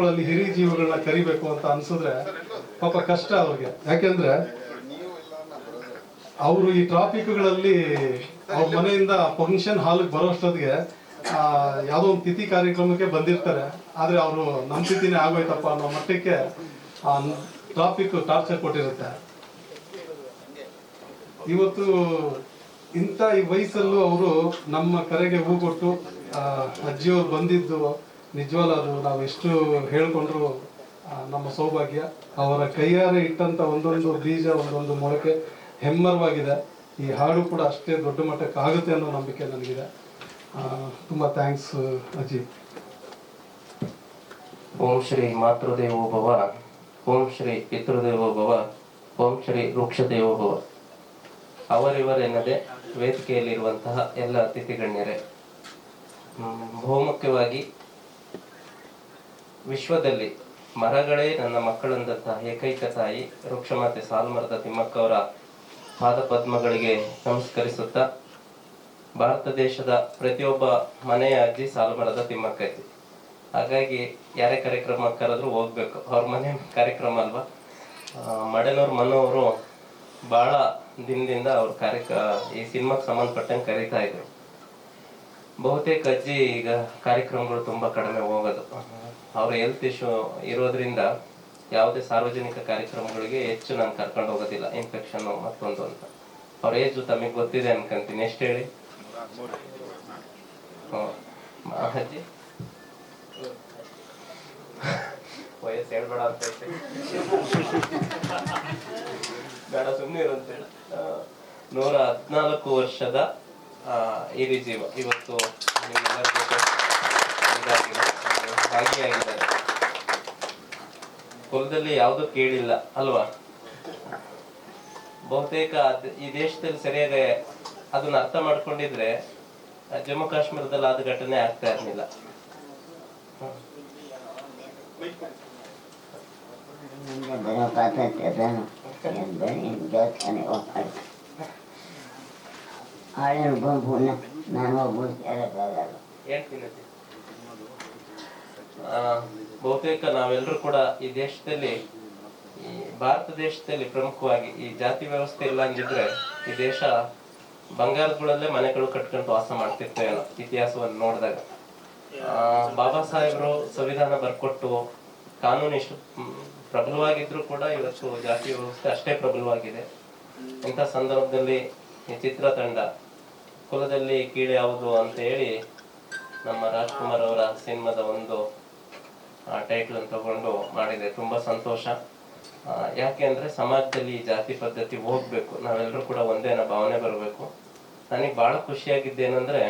ಹಿರಿ ಜೀವಗಳನ್ನ ಕರಿಬೇಕು ಅಂತ ಅನ್ಸಿದ್ರೆ ಪಾಪ ಕಷ್ಟ ಅವ್ರಿಗೆ. ಯಾಕೆಂದ್ರೆ ಅವರು ಈ ಟ್ರಾಫಿಕ್ಗಳಲ್ಲಿ ಅವ್ರ ಮನೆಯಿಂದ ಫಂಕ್ಷನ್ ಹಾಲ್ಗೆ ಬರೋಷ್ಟೊತ್ತಿಗೆ ಯಾವುದೋ ಒಂದು ತಿಥಿ ಕಾರ್ಯಕ್ರಮಕ್ಕೆ ಬಂದಿರ್ತಾರೆ. ಆದ್ರೆ ಅವರು ನಮ್ಮ ತಿಥಿನೇ ಆಗೋಯ್ತಪ್ಪ ಅನ್ನೋ ಮಟ್ಟಕ್ಕೆ, ಆ, ಟ್ರಾಫಿಕ್ ಟಾರ್ಚರ್ ಕೊಟ್ಟಿರುತ್ತೆ. ಇವತ್ತು ಇಂಥ ಈ ವಯಸ್ಸಲ್ಲೂ ಅವರು ನಮ್ಮ ಕರೆಗೆ ಹೂ ಕೊಟ್ಟು ಅಜ್ಜಿಯವ್ರು ಬಂದಿದ್ದು ನಿಜವಲ್ಲ ಅದು ನಾವು ಎಷ್ಟು ಹೇಳ್ಕೊಂಡ್ರು ನಮ್ಮ ಸೌಭಾಗ್ಯ. ಅವರ ಕೈಯಾರೆ ಇಟ್ಟಂತ ಒಂದೊಂದು ಬೀಜ ಒಂದೊಂದು ಮೊಳಕೆ ಹೆಮ್ಮರವಾಗಿದೆ. ಈ ಹಾಡು ಕೂಡ ಅಷ್ಟೇ ದೊಡ್ಡ ಮಟ್ಟಕ್ಕೆ ಆಗುತ್ತೆ ಅನ್ನೋ ನಂಬಿಕೆ ನನಗಿದೆ. ತುಂಬ ಥ್ಯಾಂಕ್ಸ್ ಅಜಿ. ಓಂ ಶ್ರೀ ಮಾತೃದೇವೋ ಭವ ಓಂ ಶ್ರೀ ಪಿತೃದೇವೋ ಭವ ಓಂ ಶ್ರೀ ವೃಕ್ಷದೇವೋ ಭವ. ಅವರಿವರೆನ್ನದೆ ವೇದಿಕೆಯಲ್ಲಿರುವಂತಹ ಎಲ್ಲ ಅತಿಥಿ ಗಣ್ಯರೇ ಹ್ಮ್, ಬಹುಮುಖ್ಯವಾಗಿ ವಿಶ್ವದಲ್ಲಿ ಮರಗಳೇ ನನ್ನ ಮಕ್ಕಳಂದಂತಹ ಏಕೈಕ ತಾಯಿ ವೃಕ್ಷಮಾತೆ ಸಾಲುಮರದ ತಿಮ್ಮಕ್ಕವರ ಪಾದ ಪದ್ಮಗಳಿಗೆ ನಮಸ್ಕರಿಸುತ್ತಾ ಭಾರತ ದೇಶದ ಪ್ರತಿಯೊಬ್ಬ ಮನೆಯ ಅಜ್ಜಿ ಸಾಲುಮರದ ತಿಮ್ಮಕ್ಕ. ಅಜ್ಜಿ ಹಾಗಾಗಿ ಯಾರೇ ಕಾರ್ಯಕ್ರಮ ಕರೆದ್ರು ಹೋಗ್ಬೇಕು. ಅವ್ರ ಮನೆ ಕಾರ್ಯಕ್ರಮ ಅಲ್ವಾ? ಆ, ಮನೋವರು ಬಹಳ ದಿನದಿಂದ ಅವ್ರ ಕಾರ್ಯಕ ಈ ಸಿನಿಮಾಕ್ ಸಂಬಂಧಪಟ್ಟಂಗೆ ಕರೀತಾ ಇದ್ರು. ಬಹುತೇಕ ಅಜ್ಜಿ ಈಗ ಕಾರ್ಯಕ್ರಮಗಳು ತುಂಬಾ ಕಡಿಮೆ ಹೋಗೋದು. ಅವ್ರ ಹೆಲ್ತ್ ಇಶ್ಯೂ ಇರೋದ್ರಿಂದ ಯಾವುದೇ ಸಾರ್ವಜನಿಕ ಕಾರ್ಯಕ್ರಮಗಳಿಗೆ ಹೆಚ್ಚು ನಾನು ಕರ್ಕೊಂಡು ಹೋಗೋದಿಲ್ಲ ಇನ್ಫೆಕ್ಷನ್ ಮತ್ತೊಂದು ಅಂತ. ಅವ್ರ ಏಜು ತಮಗೆ ಗೊತ್ತಿದೆ ಅನ್ಕಂತೀನಿ. ಎಷ್ಟು ಹೇಳಿ. ಅಜ್ಜಿ ವಯಸ್ಸು ಹೇಳ್ಬೇಡ ಅಂತ. ಬೇಡ ಸುಮ್ಮನೆ ಇರು ಅಂತ ಹೇಳು. ಆ, ನೂರ ಹದಿನಾಲ್ಕು ವರ್ಷದ ಈ ಹಿರಿ ಜೀವ ಇವತ್ತು ನಿಮ್ಮೆಲ್ಲರ ಜೊತೆ ಇದಾಗಿದೆ, ಭಾಗಿಯಾಗಿದ್ದಾರೆ ಕುಲದಲ್ಲಿ ಯಾವುದು ಕೇಳಿಲ್ಲ, ಅಲ್ವಾ? ಬಹುತೇಕ ಈ ದೇಶದಲ್ಲಿ ಸರಿಯಾದ ಅದನ್ನ ಅರ್ಥ ಮಾಡ್ಕೊಂಡಿದ್ರೆ, ಜಮ್ಮು ಕಾಶ್ಮೀರದಲ್ಲಿ ಆದ ಘಟನೆ ಆಗ್ತಾ ಇರ್ಲಿಲ್ಲ. ನನಗೆ ಬರೋ ಸ್ವಾತಂತ್ರ್ಯ ಅದನ್ನು ಬೆಳೆ ದೇವಸ್ಥಾನ ಹೋಗ್ತಾರೆ ಆಳಿನ ಗುಂಪನ್ನ ನಾನು ಒಬ್ಬ ಸೇರೋಕ್ಕಾಗಲ್ಲ ಹೇಳ್ತೀನಿ ಅಜ್ಜಿ. ಆ, ಬಹುತೇಕ ನಾವೆಲ್ಲರೂ ಕೂಡ ಈ ದೇಶದಲ್ಲಿ, ಈ ಭಾರತ ದೇಶದಲ್ಲಿ ಪ್ರಮುಖವಾಗಿ ಈ ಜಾತಿ ವ್ಯವಸ್ಥೆ ಇಲ್ಲ ಅಂದಿದ್ರೆ ಈ ದೇಶ ಬಂಗಾರಗಳಲ್ಲೇ ಮನೆಗಳು ಕಟ್ಕೊಂಡು ವಾಸ ಮಾಡ್ತಿರ್ತೇವೆ ಇತಿಹಾಸವನ್ನು ನೋಡಿದಾಗ. ಬಾಬಾ ಸಾಹೇಬರು ಸಂವಿಧಾನ ಬರ್ಕೊಟ್ಟು ಕಾನೂನು ಇಷ್ಟು ಪ್ರಬಲವಾಗಿದ್ರು ಕೂಡ ಇವತ್ತು ಜಾತಿ ವ್ಯವಸ್ಥೆ ಅಷ್ಟೇ ಪ್ರಬಲವಾಗಿದೆ. ಇಂಥ ಸಂದರ್ಭದಲ್ಲಿ ಈ ಚಿತ್ರ ತಂಡ ಕುಲದಲ್ಲಿ ಕೀಳೆ ಯಾವುದು ಅಂತ ಹೇಳಿ ನಮ್ಮ ರಾಜ್ಕುಮಾರ್ ಅವರ ಸಿನಿಮಾದ ಒಂದು ಟೈಟ್ಲ್ ತಗೊಂಡು ಮಾಡಿದೆ ತುಂಬಾ ಸಂತೋಷ. ಯಾಕೆ ಅಂದ್ರೆ ಸಮಾಜದಲ್ಲಿ ಜಾತಿ ಪದ್ಧತಿ ಹೋಗ್ಬೇಕು. ನಾವೆಲ್ಲರೂ ಕೂಡ ಒಂದೇ ಅನ್ನೋ ಭಾವನೆ ಬರಬೇಕು. ನನಗೆ ಬಹಳ ಖುಷಿಯಾಗಿದ್ದೇನೆಂದ್ರೆ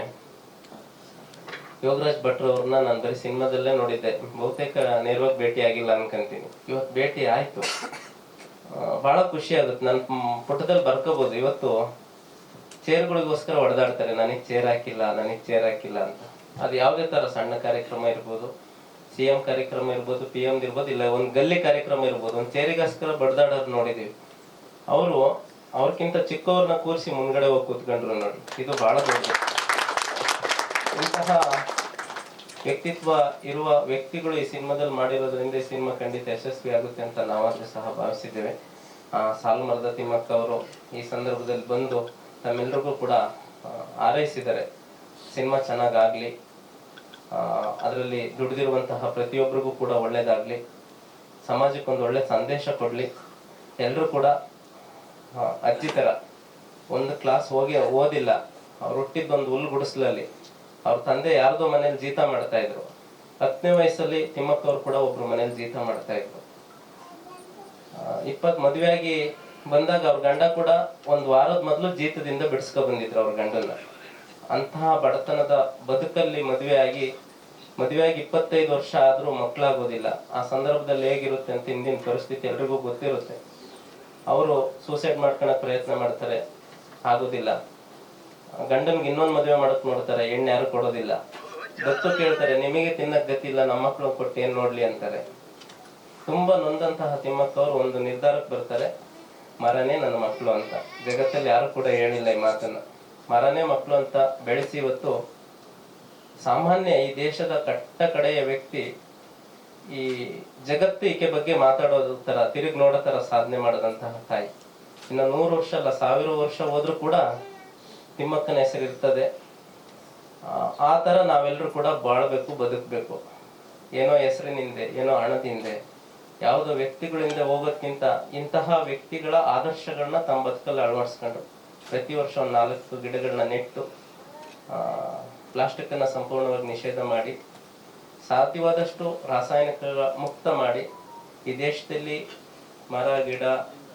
ಯೋಗರಾಜ್ ಭಟ್ರು ಅವ್ರನ್ನ ನಾನು ಬರೀ ಸಿನಿಮಾದಲ್ಲೇ ನೋಡಿದ್ದೆ. ಬಹುತೇಕ ನೇರವಾಗಿ ಭೇಟಿ ಆಗಿಲ್ಲ ಅನ್ಕಂತೀನಿ. ಇವತ್ತು ಭೇಟಿ ಆಯ್ತು. ಬಹಳ ಖುಷಿ ಆಗುತ್ತೆ. ನನ್ನ ಪುಟದಲ್ಲಿ ಬರ್ಕೋಬಹುದು ಇವತ್ತು ಚೇರ್ಗಳಿಗೋಸ್ಕರ ಹೊಡೆದಾಡ್ತಾರೆ. ನನಗೆ ಚೇರ್ ಹಾಕಿಲ್ಲ, ನನಗೆ ಚೇರ್ ಹಾಕಿಲ್ಲ ಅಂತ. ಅದು ಯಾವುದೇ ತರ ಸಣ್ಣ ಕಾರ್ಯಕ್ರಮ ಇರ್ಬೋದು. ಸಿ ಎಂ ಕಾರ್ಯಕ್ರಮ ಇರ್ಬೋದು ಪಿ ಎಂ ಇರ್ಬೋದು, ಇಲ್ಲ ಒಂದು ಗಲ್ಲಿ ಕಾರ್ಯಕ್ರಮ ಇರ್ಬೋದು, ಒಂದು ಚೇರಿಗೋಸ್ಕರ ಬಡ್ದಾಡೋರು ನೋಡಿದೀವಿ. ಅವರು ಅವ್ರಕ್ಕಿಂತ ಚಿಕ್ಕವ್ರನ್ನ ಕೂರಿಸಿ ಮುಂದ್ಗಡೆ ಹೋಗಿ ಕೂತ್ಕೊಂಡ್ರು ನೋಡಿ. ಇದು ಬಹಳ ದೊಡ್ಡ ಇಂತಹ ವ್ಯಕ್ತಿತ್ವ ಇರುವ ವ್ಯಕ್ತಿಗಳು ಈ ಸಿನಿಮಾದಲ್ಲಿ ಮಾಡಿರೋದ್ರಿಂದ ಈ ಸಿನಿಮಾ ಖಂಡಿತ ಯಶಸ್ವಿ ಆಗುತ್ತೆ ಅಂತ ನಾವಾದ್ರೂ ಸಹ ಭಾವಿಸಿದ್ದೇವೆ. ಆ, ಸಾಲುಮರದ ತಿಮ್ಮಕ್ಕ ಅವರು ಈ ಸಂದರ್ಭದಲ್ಲಿ ಬಂದು ತಮ್ಮೆಲ್ಲರಿಗೂ ಕೂಡ ಹಾರೈಸಿದ್ದಾರೆ. ಸಿನಿಮಾ ಚೆನ್ನಾಗಾಗ್ಲಿ. ಅದರಲ್ಲಿ ದುಡಿದಿರುವಂತಹ ಪ್ರತಿಯೊಬ್ಬರಿಗೂ ಕೂಡ ಒಳ್ಳೇದಾಗ್ಲಿ ಸಮಾಜಕ್ಕೆ ಒಂದು ಒಳ್ಳೆ ಸಂದೇಶ ಕೊಡ್ಲಿ. ಎಲ್ಲರೂ ಕೂಡ ಅಜ್ಜಿ ತರ ಒಂದು ಕ್ಲಾಸ್ ಹೋಗಿ ಓದಿಲ್ಲ, ಅವ್ರು ಹುಟ್ಟಿದ್ದೊಂದು ಹುಲ್ಲು ಗುಡಿಸ್ಲಲ್ಲಿ, ಅವ್ರ ತಂದೆ ಯಾರ್ದೋ ಮನೇಲಿ ಜೀತ ಮಾಡ್ತಾ ಇದ್ರು. ಹತ್ತನೇ ವಯಸ್ಸಲ್ಲಿ ತಿಮ್ಮಪ್ಪ ಅವ್ರು ಕೂಡ ಒಬ್ರು ಮನೇಲಿ ಜೀತ ಮಾಡ್ತಾ ಇದ್ರು. ಇಪ್ಪತ್ ಮದುವೆಯಾಗಿ ಬಂದಾಗ ಅವ್ರ ಗಂಡ ಕೂಡ ಒಂದು ವಾರದ ಮೊದಲು ಜೀತದಿಂದ ಬಿಡಿಸ್ಕೊ ಬಂದಿದ್ರು ಅವ್ರ ಗಂಡನ್ನ. ಅಂತಹ ಬಡತನದ ಬದುಕಲ್ಲಿ ಮದುವೆ ಆಗಿ ಮದುವೆಯಾಗಿ ಇಪ್ಪತ್ತೈದು ವರ್ಷ ಆದರೂ ಮಕ್ಕಳಾಗೋದಿಲ್ಲ. ಆ ಸಂದರ್ಭದಲ್ಲಿ ಹೇಗಿರುತ್ತೆ ಅಂತ ಹಿಂದಿನ ಪರಿಸ್ಥಿತಿ ಎಲ್ರಿಗೂ ಗೊತ್ತಿರುತ್ತೆ. ಅವರು ಸೂಸೈಡ್ ಮಾಡ್ಕೊಳಕ್ ಪ್ರಯತ್ನ ಮಾಡ್ತಾರೆ, ಆಗೋದಿಲ್ಲ. ಗಂಡನ್ಗೆ ಇನ್ನೊಂದು ಮದುವೆ ಮಾಡಕ್ ನೋಡ್ತಾರೆ, ಹೆಣ್ಣು ಯಾರು ಕೊಡೋದಿಲ್ಲ. ದತ್ತು ಕೇಳ್ತಾರೆ, ನಿಮಗೆ ತಿನ್ನಕ್ ಗತಿ ಇಲ್ಲ ನಮ್ಮ ಮಕ್ಕಳು ಕೊಟ್ಟು ಏನ್ ನೋಡ್ಲಿ? ಅಂತಾರೆ. ತುಂಬಾ ನೊಂದಂತಹ ತಿಮ್ಮಕ್ಕವ್ರು ಒಂದು ನಿರ್ಧಾರಕ್ಕೆ ಬರ್ತಾರೆ, ಮರನೇ ನನ್ನ ಮಕ್ಕಳು ಅಂತ. ಜಗತ್ತಲ್ಲಿ ಯಾರು ಕೂಡ ಹೇಳಿಲ್ಲ ಈ ಮಾತನ್ನ. ಮರನೇ ಮಕ್ಕಳು ಅಂತ ಬೆಳೆಸಿ ಇವತ್ತು ಸಾಮಾನ್ಯ ಈ ದೇಶದ ಕಟ್ಟ ಕಡೆಯ ವ್ಯಕ್ತಿ ಈ ಜಗತ್ತು ಈಕೆ ಬಗ್ಗೆ ಮಾತಾಡೋದು ತರ ತಿರುಗಿ ನೋಡೋ ತರ ಸಾಧನೆ ಮಾಡದಂತಹ ತಾಯಿ. ಇನ್ನು ನೂರು ವರ್ಷ ಅಲ್ಲ ಸಾವಿರ ವರ್ಷ ಹೋದ್ರೂ ಕೂಡ ತಿಮ್ಮಕ್ಕನ ಹೆಸರು ಇರ್ತದೆ. ಆ, ಆ ತರ ನಾವೆಲ್ಲರೂ ಕೂಡ ಬಾಳ್ಬೇಕು ಬದುಕಬೇಕು. ಏನೋ ಹೆಸರಿನಿಂದೆ ಏನೋ ಹಣದಿಂದೆ. ಯಾವುದೋ ವ್ಯಕ್ತಿಗಳಿಂದ ಹೋಗೋದ್ಕಿಂತ ಇಂತಹ ವ್ಯಕ್ತಿಗಳ ಆದರ್ಶಗಳನ್ನ ತಮ್ಮ ಬದುಕಲ್ಲಿ ಅಳವಡಿಸ್ಕೊಂಡು ಪ್ರತಿ ವರ್ಷ ಒಂದು ನಾಲ್ಕು ಗಿಡಗಳನ್ನ ನೆಟ್ಟು ಪ್ಲಾಸ್ಟಿಕ್ ಅನ್ನು ಸಂಪೂರ್ಣವಾಗಿ ನಿಷೇಧ ಮಾಡಿ, ಸಾಧ್ಯವಾದಷ್ಟು ರಾಸಾಯನಿಕ ಮುಕ್ತ ಮಾಡಿ, ಈ ದೇಶದಲ್ಲಿ ಮರ, ಗಿಡ,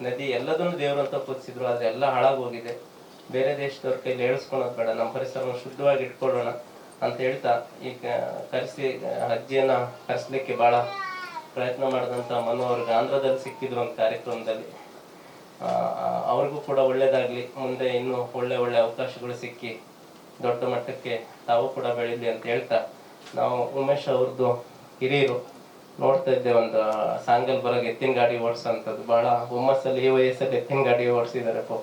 ನದಿ ಎಲ್ಲದನ್ನು ದೇವರಂತ ಪೂಜಿಸಿದ್ರು, ಆದ್ರೆ ಎಲ್ಲ ಹಾಳಾಗೋಗಿದೆ. ಬೇರೆ ದೇಶದವ್ರ ಕೈಲಿ ಹೇಳಿಸ್ಕೊಳೋದು ಬೇಡ, ನಮ್ಮ ಪರಿಸರವನ್ನು ಶುದ್ಧವಾಗಿ ಇಟ್ಕೊಳ್ಳೋಣ ಅಂತ ಹೇಳ್ತಾ ಈ ಕರೆಸಿ, ಅಜ್ಜಿಯನ್ನ ಕರೆಸ್ಲಿಕ್ಕೆ ಭಾಳ ಪ್ರಯತ್ನ ಮಾಡಿದಂತ ಮನು ಅವ್ರಿಗೆ ಆಂಧ್ರದಲ್ಲಿ ಸಿಕ್ಕಿದ್ರು ಒಂದು ಕಾರ್ಯಕ್ರಮದಲ್ಲಿ. ಅವ್ರಿಗೂ ಕೂಡ ಒಳ್ಳೇದಾಗ್ಲಿ. ಮುಂದೆ ಇನ್ನೂ ಒಳ್ಳೆ ಒಳ್ಳೆ ಅವಕಾಶಗಳು ಸಿಕ್ಕಿ ದೊಡ್ಡ ಮಟ್ಟಕ್ಕೆ ತಾವು ಕೂಡ ಬೆಳೀಲಿ ಅಂತ ಹೇಳ್ತಾ ನಾವು ಉಮೇಶ್ ಅವ್ರದ್ದು ಹಿರಿಯರು ನೋಡ್ತಾ ಇದ್ದೆ ಒಂದು ಸಾಂಗಲ್ ಬರೋಗೆ ಎತ್ತಿನ ಗಾಡಿ ಓಡಿಸೋಂಥದ್ದು. ಬಹಳ ಹುಮ್ಮಸ್ಸಲ್ಲಿ ಈ ವಯಸ್ಸಲ್ಲಿ ಎತ್ತಿನ ಗಾಡಿ ಓಡಿಸಿದ್ದಾರೆ ಪೋ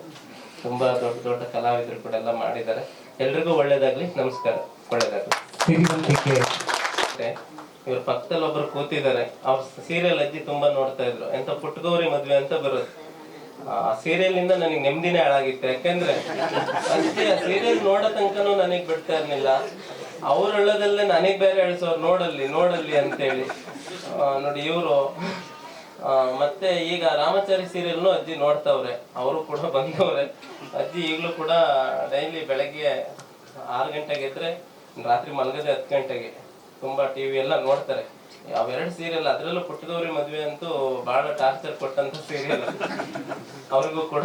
ತುಂಬಾ ದೊಡ್ಡ ದೊಡ್ಡ ಕಲಾವಿದರು ಕೂಡ ಎಲ್ಲ ಮಾಡಿದ್ದಾರೆ. ಎಲ್ರಿಗೂ ಒಳ್ಳೇದಾಗ್ಲಿ. ನಮಸ್ಕಾರ. ಒಳ್ಳೇದಾಗ್ಲಿ. ಇವ್ರ ಪಕ್ಕದಲ್ಲಿ ಒಬ್ರು ಕೂತಿದ್ದಾರೆ. ಅವ್ರ ಸೀರಿಯಲ್ ಅಜ್ಜಿ ತುಂಬಾ ನೋಡ್ತಾ ಇದ್ರು. ಎಂತ ಪುಟ್ಟಗೌರಿ ಮದ್ವೆ ಅಂತ ಬರುತ್ತೆ. ಆ ಸೀರಿಯಲ್ ಇಂದ ನನಗೆ ನೆಮ್ಮದಿನೇ ಹಾಳಾಗಿತ್ತು. ಯಾಕೆಂದ್ರೆ ಅಷ್ಟೇ, ಆ ಸೀರಿಯಲ್ ನೋಡೋ ತನಕನೂ ನನಗೆ ಬಿಡ್ತಾ ಇರ್ಲಿಲ್ಲ. ಅವ್ರ ಹೇಳೋದಲ್ಲೇ ನನಗ್ ಬೇರೆ ಹೇಳ್ಸೋರು ನೋಡಲ್ಲಿ ನೋಡಲ್ಲಿ ಅಂತೇಳಿ. ನೋಡಿ ಇವರು ಮತ್ತೆ ಈಗ ರಾಮಚಾರಿ ಸೀರಿಯಲ್ನು ಅಜ್ಜಿ ನೋಡ್ತಾವ್ರೆ. ಅವರು ಕೂಡ ಬಂದವ್ರೆ. ಅಜ್ಜಿ ಈಗಲೂ ಕೂಡ ಡೈಲಿ ಬೆಳಗ್ಗೆ ಆರು ಗಂಟೆಗೆ ಇದ್ರೆ ರಾತ್ರಿ ಮಲಗದೆ ಹತ್ತು ಗಂಟೆಗೆ. ತುಂಬಾ ಟಿವಿ ಎಲ್ಲ ನೋಡ್ತಾರೆ. ಅವೆರಡು ಸೀರಿಯಲ್ ಅದ್ರಲ್ಲೂ ಪುಟ್ಟದವ್ರಿ ಮದ್ವೆ ಅಂತೂ ಬಹಳ ಟಾರ್ಚರ್ ಕೊಟ್ಟಂತ ಸೀರಿಯಲ್ ಅವ್ರಿಗೂ ಕೂಡ